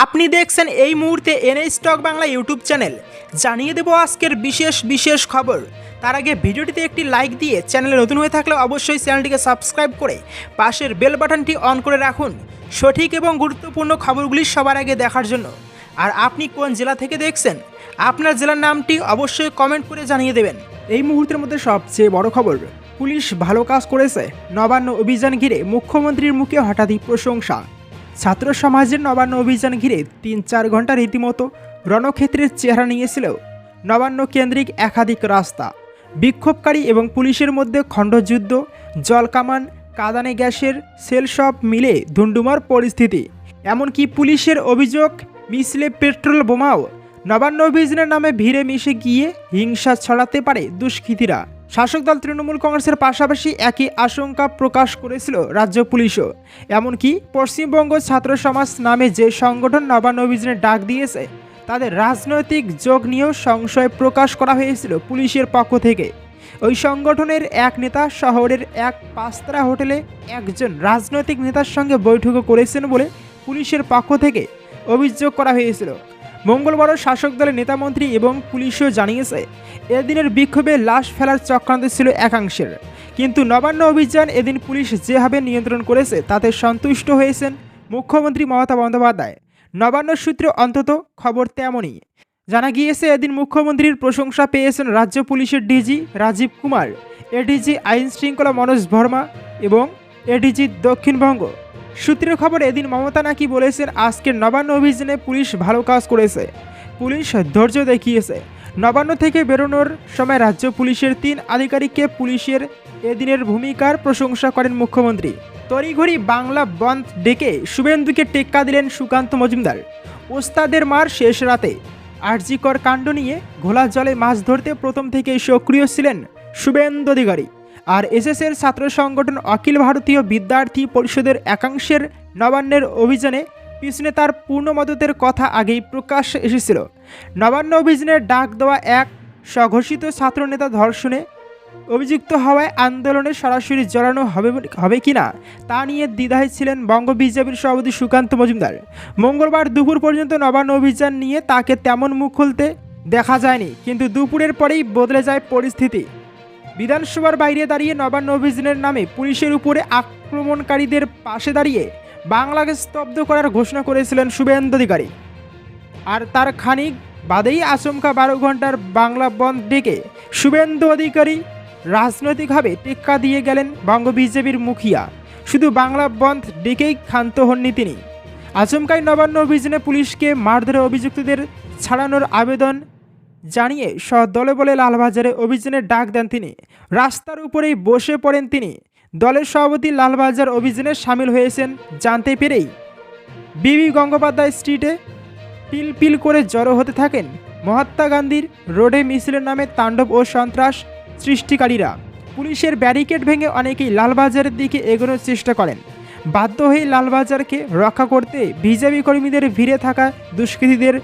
আপনি দেখছেন এই মুহূর্তে N A stock Bangla YouTube channel. জানিয়ে দেব আজকের বিশেষ বিশেষ খবর। তার আগে ভিডিওটিতে একটি লাইক দিয়ে চ্যানেলে নতুন হয়ে থাকলে অবশ্যই চ্যানেলটিকে সাবস্ক্রাইব করে পাশের বেল বাটনটি অন করে রাখুন। সঠিক এবং গুরুত্বপূর্ণ খবরগুলি সবার আগে দেখার জন্য। আর আপনি কোন জেলা থেকে দেখছেন, আপনার জেলার নামটি অবশ্যই কমেন্ট করে জানিয়ে দেবেন। এই মুহূর্তের মধ্যে সবচেয়ে বড় খবর, পুলিশ ভালো কাজ করেছে। নবান্ন অভিযান ঘিরে মুখ্যমন্ত্রীর মুখে হঠাৎই প্রশংসা। ছাত্র সমাজের নবান্ন অভিযান ঘিরে তিন চার ঘণ্টা রীতিমতো রণক্ষেত্রের চেহারা নিয়েছিল নবান্ন কেন্দ্রিক একাধিক রাস্তা। বিক্ষোভকারী এবং পুলিশের মধ্যে খণ্ডযুদ্ধ জলকামান কাদানে গ্যাসের সেল সব মিলে ধুন্ডুমার পরিস্থিতি। এমনকি পুলিশের অভিযোগ, মিছিলে পেট্রোল বোমাও নবান্ন অভিযানের নামে ভিড়ে মিশে গিয়ে হিংসা ছড়াতে পারে দুষ্কৃতীরা। শাসক দল তৃণমূল কংগ্রেসের পাশাপাশি একই আশঙ্কা প্রকাশ করেছিল রাজ্য পুলিশও। এমনকি পশ্চিমবঙ্গ ছাত্র সমাজ নামে যে সংগঠন নবান্ন অভিযানে ডাক দিয়েছে, তাদের রাজনৈতিক যোগ নিয়েও সংশয় প্রকাশ করা হয়েছিল পুলিশের পক্ষ থেকে। ওই সংগঠনের এক নেতা শহরের এক পাঁচতারা হোটেলে একজন রাজনৈতিক নেতার সঙ্গে বৈঠকও করেছেন বলে পুলিশের পক্ষ থেকে অভিযোগ করা হয়েছিল। মঙ্গলবারও শাসক দলের নেতামন্ত্রী এবং পুলিশও জানিয়েছে, এদিনের বিক্ষোভে লাশ ফেলার চক্রান্ত ছিল একাংশের। কিন্তু নবান্ন অভিযান এদিন পুলিশ যেভাবে নিয়ন্ত্রণ করেছে, তাতে সন্তুষ্ট হয়েছেন মুখ্যমন্ত্রী মমতা বন্দ্যোপাধ্যায়। নবান্ন সূত্রে অন্তত খবর তেমনই। জানা গিয়েছে, এদিন মুখ্যমন্ত্রীর প্রশংসা পেয়েছেন রাজ্য পুলিশের ডিজি রাজীব কুমার, এডিজি আইন শৃঙ্খলা মনোজ ভর্মা এবং এডিজি দক্ষিণবঙ্গ। সূত্রের খবর এদিন মমতা নাকি বলেছেন আজকের নবান্ন অভিযানে পুলিশ ভালো কাজ করেছে। পুলিশ ধৈর্য দেখিয়েছে। নবান্ন থেকে বেরোনোর সময় রাজ্য পুলিশের তিন আধিকারিককে পুলিশের এদিনের ভূমিকার প্রশংসা করেন মুখ্যমন্ত্রী। তড়িঘড়ি বাংলা বন্ধ ডেকে শুভেন্দুকে টেক্কা দিলেন সুকান্ত মজুমদার। ওস্তাদের মার শেষ রাতে। আরজিকর কাণ্ড নিয়ে ঘোলা জলে মাছ ধরতে প্রথম থেকেই সক্রিয় ছিলেন শুভেন্দু অধিকারী। আর এসএসের ছাত্র সংগঠন অখিল ভারতীয় বিদ্যার্থী পরিষদের একাংশের নবান্নের অভিযানে পিছনে তার পূর্ণ মদতের কথা আগেই প্রকাশ এসেছিল। নবান্ন অভিযানের ডাক দেওয়া এক স্বঘোষিত ছাত্রনেতা ধর্ষণে অভিযুক্ত হওয়ায় আন্দোলনে সরাসরি জড়ানো হবে হবে কিনা তা নিয়ে দ্বিধায় ছিলেন বঙ্গ বিজেপির সভাপতি সুকান্ত মজুমদার। মঙ্গলবার দুপুর পর্যন্ত নবান্ন অভিযান নিয়ে তাকে তেমন মুখ খুলতে দেখা যায়নি, কিন্তু দুপুরের পরেই বদলে যায় পরিস্থিতি। বিধানসভার বাইরে দাঁড়িয়ে নবান্ন অভিযানের নামে পুলিশের উপরে আক্রমণকারীদের পাশে দাঁড়িয়ে বাংলাকে স্তব্ধ করার ঘোষণা করেছিলেন শুভেন্দু অধিকারী। আর তার খানিক বাদেই আচমকা বারো ঘণ্টার বাংলা বন্ধ ডেকে শুভেন্দু অধিকারী রাজনৈতিকভাবে টেক্কা দিয়ে গেলেন বঙ্গ বিজেপির মুখিয়া। শুধু বাংলা বন্ধ ডেকেই ক্ষান্ত হননি তিনি। আচমকাই নবান্ন অভিযানে পুলিশকে মারধরে অভিযুক্তদের ছাড়ানোর আবেদন জানিয়ে দলে বলে লালবাজারে অভিযানের ডাক দেন তিনি। রাস্তার উপরেই বসে পড়েন তিনি। দলের সভাপতি লালবাজার অভিযানে সামিল হয়েছেন জানতে পেরেই। বিবি গঙ্গোপাধ্যায় স্ট্রিটে পিল পিল করে জড়ো হতে থাকেন মহাত্মা গান্ধীর রোডে মিছিলের নামে তাণ্ডব ও সন্ত্রাস সৃষ্টিকারীরা। পুলিশের ব্যারিকেড ভেঙে অনেকেই লালবাজারের দিকে এগোনোর চেষ্টা করেন। বাধ্য হয়ে লালবাজারকে রক্ষা করতে বিজেপি কর্মীদের ভিড়ে থাকা দুষ্কৃতীদের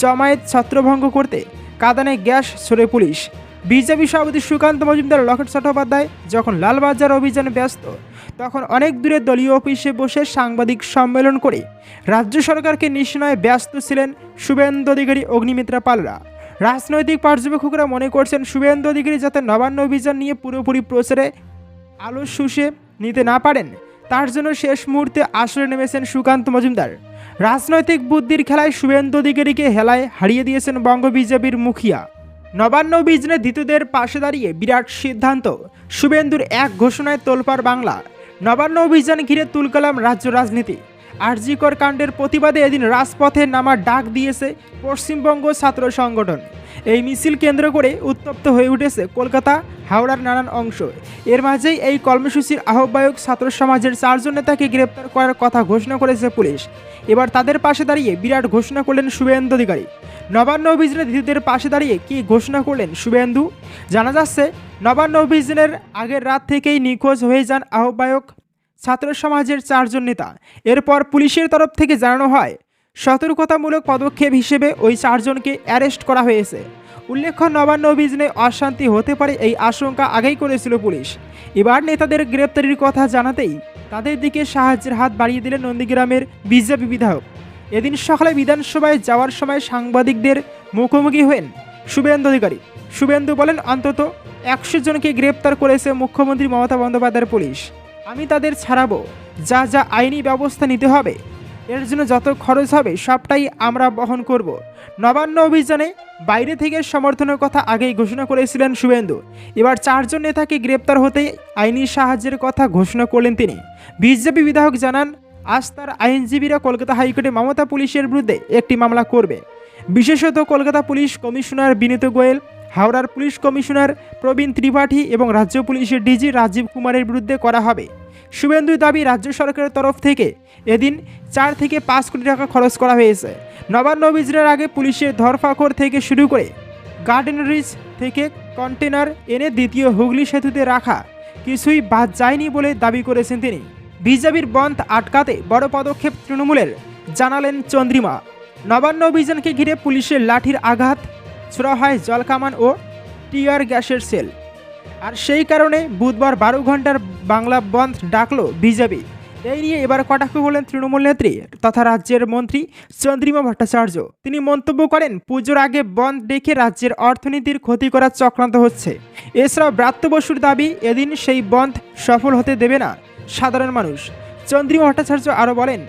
জমায়েত ছত্রভঙ্গ করতে কাদানে গ্যাস, ছড়ে পুলিশ। বিজেপি সভাপতি সুকান্ত মজুমদার লকেট চট্টোপাধ্যায় যখন লালবাজার অভিযানে ব্যস্ত, তখন অনেক দূরে দলীয় অফিসে বসে সাংবাদিক সম্মেলন করে রাজ্য সরকারকে নিশ্চয় ব্যস্ত ছিলেন শুভেন্দু অধিকারী অগ্নিমিত্রা পালরা। রাজনৈতিক পর্যবেক্ষকরা মনে করছেন শুভেন্দু অধিকারী যাতে নবান্ন অভিযান নিয়ে পুরোপুরি প্রচারে আলো শুষে নিতে না পারেন, তার জন্য শেষ মুহূর্তে আসরে নেমেছেন সুকান্ত মজুমদার। রাজনৈতিক বুদ্ধির খেলায় শুভেন্দু অধিকারীকে হেলায় হারিয়ে দিয়েছেন বঙ্গ বিজেপির মুখিয়া। নবান্ন বিজনে দ্বিতীয়দের পাশে দাঁড়িয়ে বিরাট সিদ্ধান্ত, শুভেন্দুর এক ঘোষণায় তোলপার বাংলা। নবান্ন অভিযান ঘিরে তুলকালাম রাজ্য রাজনীতি। আরজিকর কাণ্ডের প্রতিবাদে এদিন রাজপথে নামার ডাক দিয়েছে পশ্চিমবঙ্গ ছাত্র সংগঠন। এই মিছিল কেন্দ্র করে উত্তপ্ত হয়ে উঠেছে কলকাতা, হাওড়ার নানান অংশ। এর মাঝেই এই কর্মসূচির আহ্বায়ক ছাত্র সমাজের চারজন নেতাকে গ্রেপ্তার করার কথা ঘোষণা করেছে পুলিশ। এবার তাদের পাশে দাঁড়িয়ে বিরাট ঘোষণা করলেন শুভেন্দু অধিকারী। নবান্ন অভিযানে দ্বিতীয়দের পাশে দাঁড়িয়ে কি ঘোষণা করলেন শুভেন্দু? জানা যাচ্ছে, নবান্ন অভিযানের আগের রাত থেকেই নিখোঁজ হয়ে যান আহ্বায়ক ছাত্র সমাজের চারজন নেতা। এরপর পুলিশের তরফ থেকে জানানো হয়, সতর্কতামূলক পদক্ষেপ হিসেবে ওই চারজনকে অ্যারেস্ট করা হয়েছে। উল্লেখ্য, নবান্ন অভিযানে অশান্তি হতে পারে এই আশঙ্কা আগেই করেছিল পুলিশ। এবার নেতাদের গ্রেপ্তারির কথা জানাতেই তাদের দিকে সাহায্যের হাত বাড়িয়ে দিলেন নন্দীগ্রামের বিজেপি বিধায়ক। এদিন সকালে বিধানসভায় যাওয়ার সময় সাংবাদিকদের মুখোমুখি হয়েন শুভেন্দু অধিকারী। শুভেন্দু বলেন, অন্তত একশো জনকে গ্রেপ্তার করেছে মুখ্যমন্ত্রী মমতা বন্দ্যোপাধ্যায়ের পুলিশ। আমি তাদের ছাড়াবো। যা যা আইনি ব্যবস্থা নিতে হবে। এর জন্য যত খরচ হবে, সবটাই আমরা বহন করব। নবান্ন অভিযানে বাইরে থেকে সমর্থনের কথা আগেই ঘোষণা করেছিলেন শুভেন্দু। এবার চারজন নেতাকে গ্রেপ্তার হতে আইনি সাহায্যের কথা ঘোষণা করলেন তিনি। বিজেপি বিধায়ক জানান, আজ তার আইনজীবীরা কলকাতা হাইকোর্টে মমতা পুলিশের বিরুদ্ধে একটি মামলা করবে। বিশেষত কলকাতা পুলিশ কমিশনার বিনীত গোয়েল হাওড়ার পুলিশ কমিশনার প্রবীণ ত্রিপাঠী এবং রাজ্য পুলিশের ডিজি রাজীব কুমারের বিরুদ্ধে করা হবে। শুভেন্দু দাবি রাজ্য সরকারের তরফ থেকে এদিন চার থেকে পাঁচ কোটি টাকা খরচ করা হয়েছে। নবান্ন অভিযানের আগে পুলিশের ধরপাকড় থেকে শুরু করে গার্ডেন রিচ থেকে কন্টেনার এনে দ্বিতীয় হুগলি সেতুতে রাখা কিছুই বাদ যায়নি বলে দাবি করেছেন তিনি। বিজেপির বন্ধ আটকাতে বড় পদক্ষেপ তৃণমূলের, জানালেন চন্দ্রিমা। নবান্ন অভিযানকে ঘিরে পুলিশের লাঠির আঘাত ছোড়া হয় জলকামান ও টিয়ার গ্যাসের সেল। আর সেই কারণে বুধবার বারো ঘণ্টার বাংলা বন্ধ ডাকলো বিজেপি। এই নিয়ে এবার কটাক্ষ হলেন তৃণমূল নেত্রী তথা রাজ্যের মন্ত্রী চন্দ্রিমা ভট্টাচার্য। তিনি মন্তব্য করেন, পুজোর আগে বন্ধ ডেকে রাজ্যের অর্থনীতির ক্ষতি করার চক্রান্ত হচ্ছে। এছাড়াও ব্রাত্য বসুর দাবি, এদিন সেই বন্ধ সফল হতে দেবে না সাধারণ মানুষ। চন্দ্রিমা ভট্টাচার্য আরও বলেন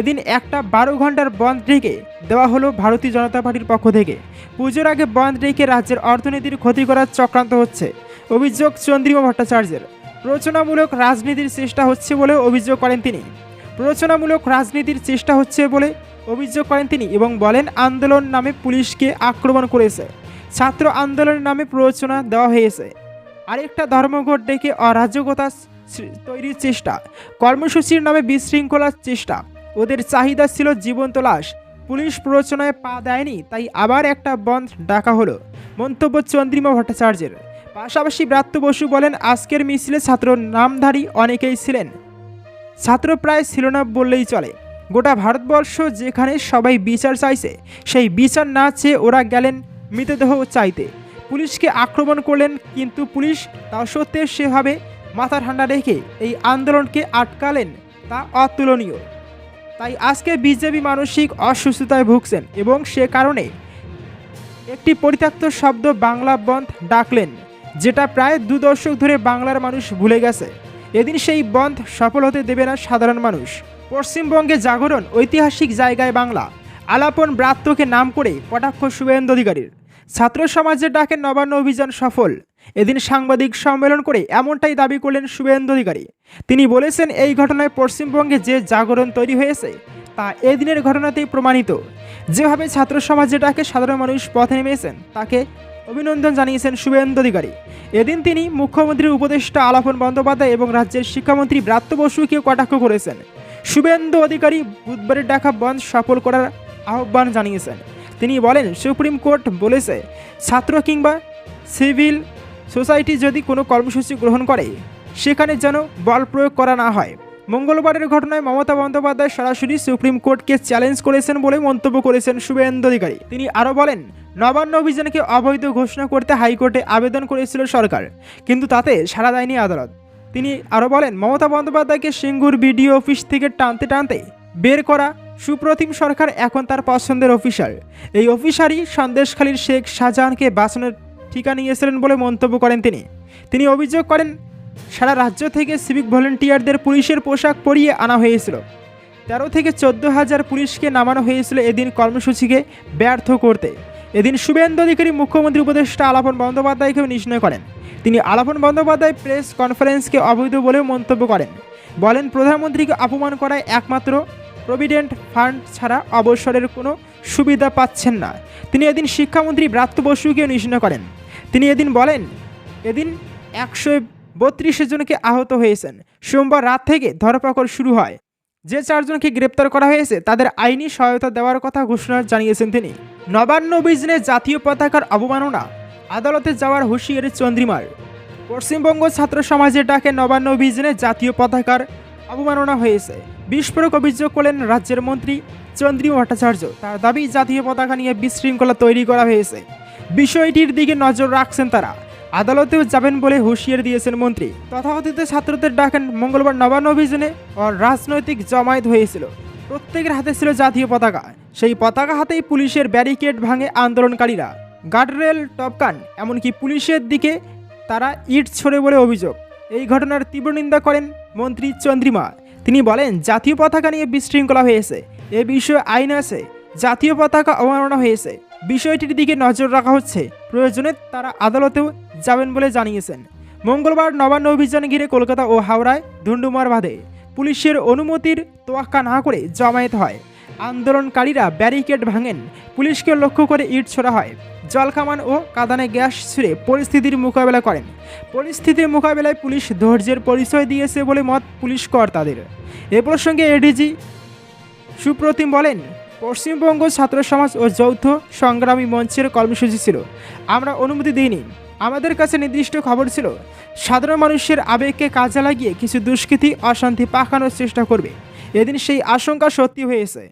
এদিন একটা বারো ঘণ্টার বন্ধ ডেকে দেওয়া হলো ভারতীয় জনতা পার্টির পক্ষ থেকে। পুজোর আগে বন্ধ ডেকে রাজ্যের অর্থনীতির ক্ষতি করার চক্রান্ত হচ্ছে, অভিযোগ চন্দ্রিমা ভট্টাচার্যের। প্ররোচনামূলক রাজনীতির চেষ্টা হচ্ছে বলে অভিযোগ করেন তিনি। প্ররোচনামূলক রাজনীতির চেষ্টা হচ্ছে বলে অভিযোগ করেন তিনি এবং বলেন, আন্দোলন নামে পুলিশকে আক্রমণ করেছে। ছাত্র আন্দোলনের নামে প্ররোচনা দেওয়া হয়েছে। আরেকটা ধর্মঘট ডেকে অরাজকতা তৈরির চেষ্টা, কর্মসূচির নামে বিশৃঙ্খলার চেষ্টা। ওদের চাহিদা ছিল জীবন্ত লাশ। পুলিশ প্ররোচনায় পা দেয়নি, তাই আবার একটা বন্ধ ডাকা হলো, মন্তব্য চন্দ্রিমা ভট্টাচার্যের। পাশাপাশি ব্রাত্য বসু বলেন, আজকের মিছিলে ছাত্র নামধারী অনেকেই ছিলেন। ছাত্র প্রায় ছিল না বললেই চলে। গোটা ভারতবর্ষ যেখানে সবাই বিচার চাইছে, সেই বিচার না চেয়ে ওরা গেলেন মৃতদেহ চাইতে। পুলিশকে আক্রমণ করলেন, কিন্তু পুলিশ তা সত্ত্বেও সেভাবে মাথা ঠান্ডা রেখে এই আন্দোলনকে আটকালেন, তা অতুলনীয়। তাই আজকে বিজেপি মানসিক অসুস্থতায় ভুগছেন এবং সে কারণে একটি পরিত্যক্ত শব্দ বাংলা বন্ধ ডাকলেন, যেটা প্রায় দু দশক ধরে বাংলার মানুষ ভুলে গেছে। এদিন সেই বন্ধ সফল হতে দেবে না সাধারণ মানুষ। পশ্চিমবঙ্গে জাগরণ ঐতিহাসিক জায়গায় বাংলা। আলাপন ব্রাত্যকে নাম করে কটাক্ষ শুভেন্দু অধিকারীর। ছাত্র সমাজের ডাকে নবান্ন অভিযান সফল। এদিন সাংবাদিক সম্মেলন করে এমনটাই দাবি করলেন শুভেন্দু অধিকারী। তিনি বলেছেন, এই ঘটনায় পশ্চিমবঙ্গে যে জাগরণ তৈরি হয়েছে, তা এদিনের ঘটনাতেই প্রমাণিত। যেভাবে ছাত্র সমাজের ডাকে সাধারণ মানুষ পথে নেমেছেন, তাকে অভিনন্দন জানিয়েছেন শুভেন্দু অধিকারী। এদিন তিনি মুখ্যমন্ত্রীর উপদেষ্টা আলাপন বন্দ্যোপাধ্যায় এবং রাজ্যের শিক্ষামন্ত্রী ব্রাত্য বসুকেও কটাক্ষ করেছেন। শুভেন্দু অধিকারী বুধবারের ডাকা বন্ধ সফল করার আহ্বান জানিয়েছেন। তিনি বলেন, সুপ্রিম কোর্ট বলেছে, ছাত্র কিংবা সিভিল সোসাইটি যদি কোনো কর্মসূচি গ্রহণ করে, সেখানে যেন বল প্রয়োগ করা না হয়। মঙ্গলবারের ঘটনায় মমতা বন্দ্যোপাধ্যায় সরাসরি সুপ্রিম কোর্টকে চ্যালেঞ্জ করেছেন বলে মন্তব্য করেছেন শুভেন্দু অধিকারী। তিনি আরও বলেন, নবান্ন অভিযানকে অবৈধ ঘোষণা করতে হাইকোর্টে আবেদন করেছিল সরকার, কিন্তু তাতে সাড়া দেয়নি আদালত। তিনি আরও বলেন, মমতা বন্দ্যোপাধ্যায়কে সিঙ্গুর বিডিও অফিস থেকে টানতে টানতে বের করা সুপ্রতিম সরকার এখন তার পছন্দের অফিসার। এই অফিসারই সন্দেশখালীর শেখ শাহজাহানকে বাঁচানোর ঠিকা নিয়েছিলেন বলে মন্তব্য করেন তিনি। তিনি অভিযোগ করেন, সারা রাজ্য থেকে সিভিক ভলেন্টিয়ারদের পুলিশের পোশাক পরিয়ে আনা হয়েছিল। তেরো থেকে চোদ্দ হাজার পুলিশকে নামানো হয়েছিল এদিন কর্মসূচিকে ব্যর্থ করতে। এদিন শুভেন্দু অধিকারী মুখ্যমন্ত্রী উপদেষ্টা আলাপন বন্দ্যোপাধ্যায়কেও নিশ্চয় করেন। তিনি আলাপন বন্দ্যোপাধ্যায় প্রেস কনফারেন্সকে অবৈধ বলেও মন্তব্য করেন। বলেন, প্রধানমন্ত্রীকে অপমান করায় একমাত্র প্রভিডেন্ট ফান্ড ছাড়া অবসরের কোনো সুবিধা পাচ্ছেন না। তিনি এদিন শিক্ষামন্ত্রী ব্রাত্য বসুকেও নিশ্চয় করেন। তিনি এদিন বলেন, এদিন একশো বত্রিশ জনকে আহত হয়েছেন। সোমবার রাত থেকে ধরপাকড় শুরু হয়। যে চারজনকে গ্রেপ্তার করা হয়েছে, তাদের আইনি সহায়তা দেওয়ার কথা ঘোষণা জানিয়েছেন তিনি। নবান্ন অভিযানে জাতীয় পতাকার অবমাননা, আদালতে যাওয়ার হুঁশিয়ারি চন্দ্রিমার। পশ্চিমবঙ্গ ছাত্র সমাজের ডাকে নবান্ন অভিযানে জাতীয় পতাকার অবমাননা হয়েছে। বিস্ফোরক অভিযোগ করলেন রাজ্যের মন্ত্রী চন্দ্রিমা ভট্টাচার্য। তার দাবি, জাতীয় পতাকা নিয়ে বিশৃঙ্খলা তৈরি করা হয়েছে। বিষয়টির দিকে নজর রাখছেন তারা। আদালতেও যাবেন বলে হুঁশিয়ারি দিয়েছেন মন্ত্রী। তথাকথিত ছাত্রদের ডাকেন মঙ্গলবার নবান্ন অভিযানে রাজনৈতিক জমায়েত হয়েছিল। প্রত্যেকের হাতে ছিল জাতীয় পতাকা। সেই পতাকা হাতেই পুলিশের ব্যারিকেড ভাঙে আন্দোলনকারীরা। গার্ডরেল টপকান, এমনকি পুলিশের দিকে তারা ইট ছড়ে বলে অভিযোগ। এই ঘটনার তীব্র নিন্দা করেন মন্ত্রী চন্দ্রিমা। তিনি বলেন, জাতীয় পতাকা নিয়ে বিশৃঙ্খলা হয়েছে। এ বিষয়ে আইন আছে। জাতীয় পতাকা অবমাননা হয়েছে। বিষয়টির দিকে নজর রাখা হচ্ছে। প্রয়োজনে তারা আদালতেও যাবেন বলে জানিয়েছেন। মঙ্গলবার নবান্ন অভিযান ঘিরে কলকাতা ও হাওড়ায় ধুন্ডুমার বাঁধে পুলিশের অনুমতির তোয়াক্কা না করে জমায়েত হয়। আন্দোলনকারীরা ব্যারিকেড ভাঙেন, পুলিশকে লক্ষ্য করে ইট ছোড়া হয় জলকামান ও কাদানে গ্যাস ছুঁড়ে পরিস্থিতির মোকাবেলা করেন। পরিস্থিতির মোকাবেলায় পুলিশ ধৈর্যের পরিচয় দিয়েছে বলে মত পুলিশ কর্তাদের। এ প্রসঙ্গে এডিজি সুপ্রতিম বলেন পশ্চিমবঙ্গ ছাত্র সমাজ ও যৌথ সংগ্রামী মঞ্চের কর্মসূচি ছিল। আমরা অনুমতি দিইনি। আমাদের কাছে নির্দিষ্ট খবর ছিল, সাধারণ মানুষের আবেগকে কাজে লাগিয়ে কিছু দুষ্কৃতি, অশান্তি পাকানোর চেষ্টা করবে। এদিন সেই আশঙ্কা সত্যি হয়েছে।